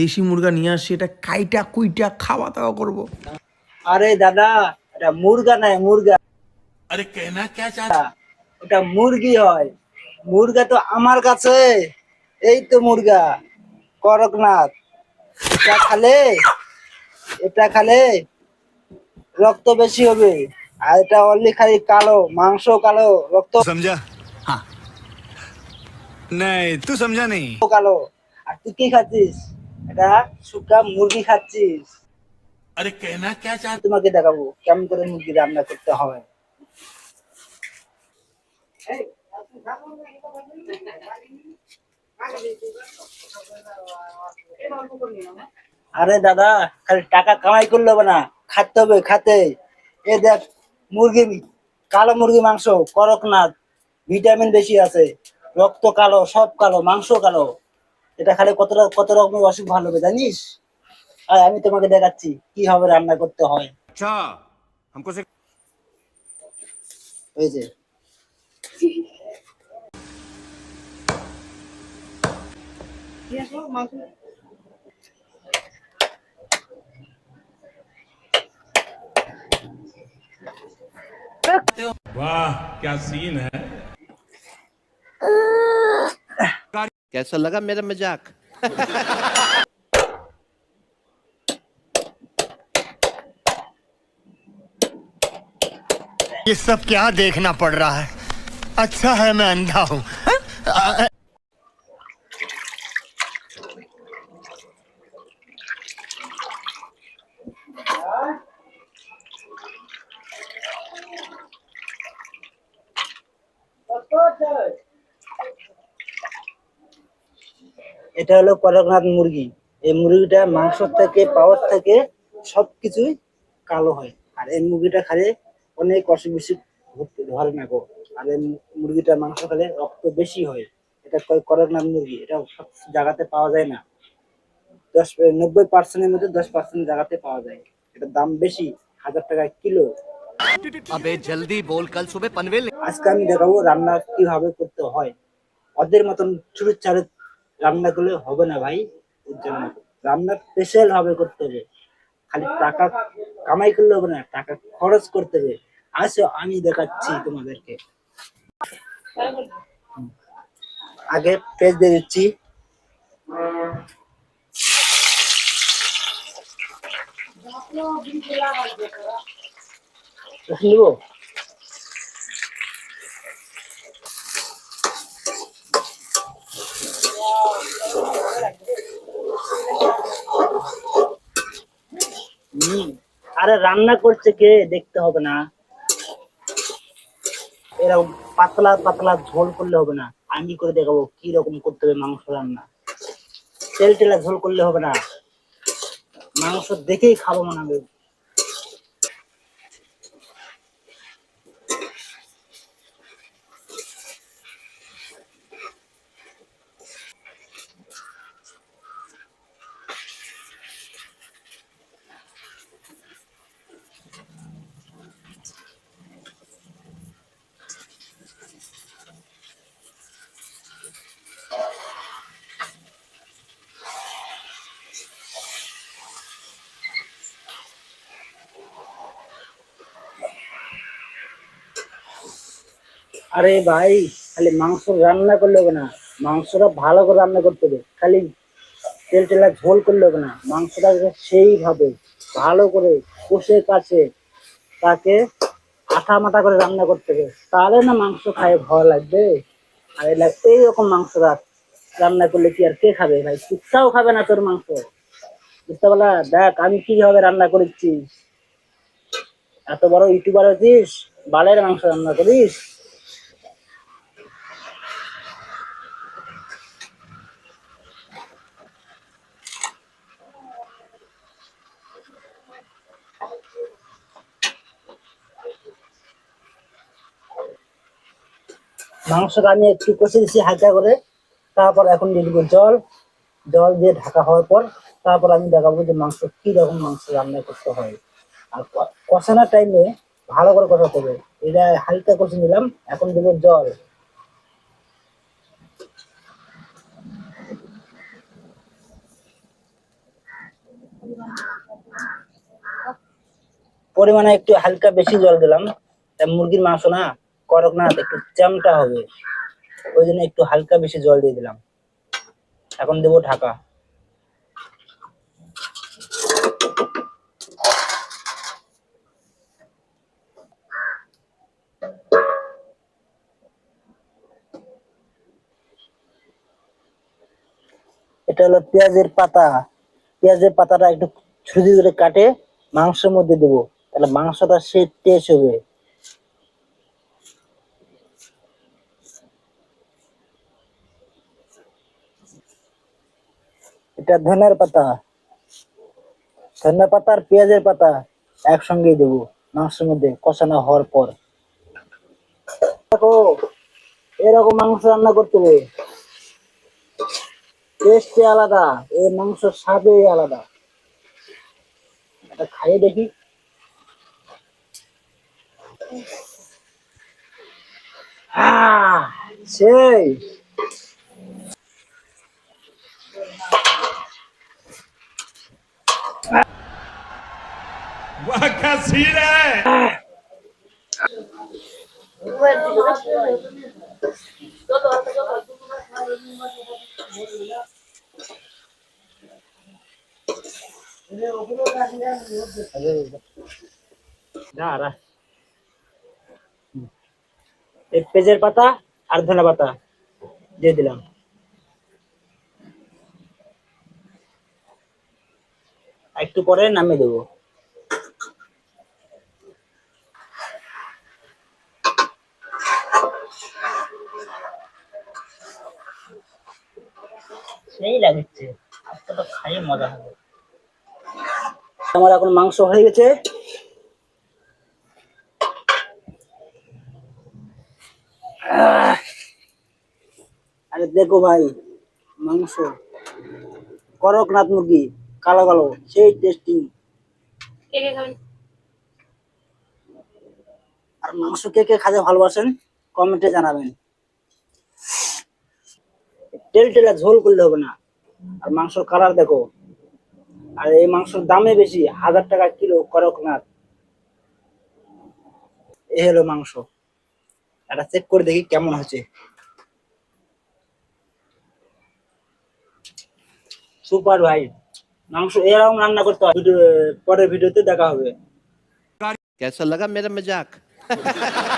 দেশি মুরগা নিয়ে আসছি এটা কাইটা কুইটা খাওয়া দাওয়া করব। আরে দাদা এটা মুরগা নাই মুরগা। আরে কেনা কে ওটা মুরগি হয়। মুরগা তো আমার কাছে। এই তো মুরগা করকনাথ। এটা খালে এটা খালে রক্ত বেশি হবে। আর এটা অনলি খালি কালো মাংস কালো রক্ত সমঝা নাই তুই সমঝা নেই কালো। আর তুই কি খাচ্ছিস? এটা শুকা মুরগি খাচ্ছিস? আরে কেনা কে তোমাকে দেখাবো কেমন করে মুরগি রান্না করতে হয় আরে দাদা খালি টাকা কামাই করলে হবে না খাতে হবে খাতে এ দেখ মুরগি কালো মুরগি মাংস করকনাথ ভিটামিন বেশি আছে রক্ত কালো সব কালো মাংস কালো। এটা খালি কত র- কত রকমের অসুখ ভালো হবে জানিস আর আমি তোমাকে দেখাচ্ছি কিভাবে রান্না করতে হয় अच्छा हमको से এই যে वाह क्या सीन है कैसा लगा मेरा मज़ाक? ये सब क्या देखना पड़ रहा है? अच्छा है मैं अंधा हूँ। এটা হলো কড়কনাথ মুরগি। এই মুরগিটা মাংস থেকে পাওয়ার থেকে সবকিছুই কালো হয়। আর এই মুরগিটা খালে অনেক অসুখ বেশি ধরে না গো। আর এই মুরগিটা মাংস খালে রক্ত বেশি হয়। এটা কড়কনাথ মুরগি এটা সব জায়গাতে পাওয়া যায় না। দশ নব্বই পার্সেন্টের মধ্যে দশ পার্সেন্ট জায়গাতে পাওয়া যায়। এটার দাম বেশি হাজার টাকা কিলো। জলদি বল কাল আজকে আমি দেখাবো রান্না কীভাবে করতে হয়। ওদের মতন ছোট চার রান্না করলে হবে না ভাই জন্য। রান্না স্পেশাল হবে করতে হবে। খালি টাকা কামাই করলে হবে না টাকা খরচ করতে হবে। আসো আমি দেখাচ্ছি তোমাদেরকে। আগে পেজ দিয়ে দিচ্ছি। নিবো? আরে রান্না করছে কে? দেখতে হবে না। এরকম পাতলা পাতলা ঝোল করলে হবে না। আমি করে দেখাবো কি রকম করতে হবে মাংস রান্না। তেল টেলা ঝোল করলে হবে না। মাংস দেখেই খাব মনে হবে আরে ভাই, খালি মাংস রান্না করলে হবে না। মাংসটা ভালো করে রান্না করতে হবে। খালি তেল টেলা ঝোল করলে হবে না। মাংসটা সেইভাবে ভালো করে কষে কাছে তাকে আঠা মাটা করে রান্না করতে হবে। তাহলে না মাংস খায় ভালো লাগবে। আর এইরকম মাংস রাখ। রান্না করলে কি আর কে খাবে ভাই? কুত্তাও খাবে না তোর মাংস। বুঝতে পারলা? দেখ, আমি কীভাবে রান্না করেছি? এত বড় ইউটিউবার হচ্ছিস বালের মাংস রান্না করিস? মাংসটা আমি একটু কষে দিচ্ছি হালকা করে। তারপর এখন দিয়ে দিব জল। জল দিয়ে ঢাকা হওয়ার পর তারপর আমি দেখাবো যে মাংস রকম মাংস রান্না করতে হয়। আর কষানোর টাইমে ভালো করে কষাতে হবে। এটা হালকা কষে নিলাম, এখন দেব জল। পরিমাণে একটু হালকা বেশি জল দিলাম। মুরগির মাংস না। করক না একটু চ্যামটা হবে। ওই জন্য একটু হালকা বেশি জল দিয়ে দিলাম। এখন দেবো ঢাকা। এটা হলো পেঁয়াজের পাতা। পেঁয়াজের পাতাটা একটু ছুরি করে কাটে, মাংসের মধ্যে দেবো। তাহলে মাংসটা সে টেস্ট হবে। এটা ধনের পাতা। ধনের পাতা আর পেঁয়াজের পাতা একসঙ্গেই দেবো। মাংসের মধ্যে কষানো হওয়ার পর। দেখো এরকম মাংস রান্না করতে হবে। টেস্টে আলাদা এই মাংস স্বাদই আলাদা। এটা খাইয়ে দেখি। আহ, সেই। वाह क्या सीन है দাঁড়া হুম। এই পেঁয়াজের পাতা আর ধনে পাতা দিয়ে দিলাম আর একটু পরে নামিয়ে দেবো সেই লাগছে। আজকে তো খাইয়ে মজা হবে। আমার এখন মাংস হয়ে গেছে। আরে দেখো ভাই মাংস। করকনাথ মুরগি কালো কালো সেই টেস্টিং আর মাংস কে কে খাতে ভালোবাসেন? কমেন্টে জানাবেন। তেল টেলা ঝোল করলে হবে না আর মাংসর কালার দেখো আর এই মাংসের দামে বেশি হাজার টাকা কিলো করকনাথ এ হলো মাংস এটা চেক করে দেখি কেমন হয়েছে সুপার ভাই মাংস এরকম রান্না করতে হয় ভিডিও- পরের ভিডিওতে দেখা হবে कैसा लगा मेरा मजाक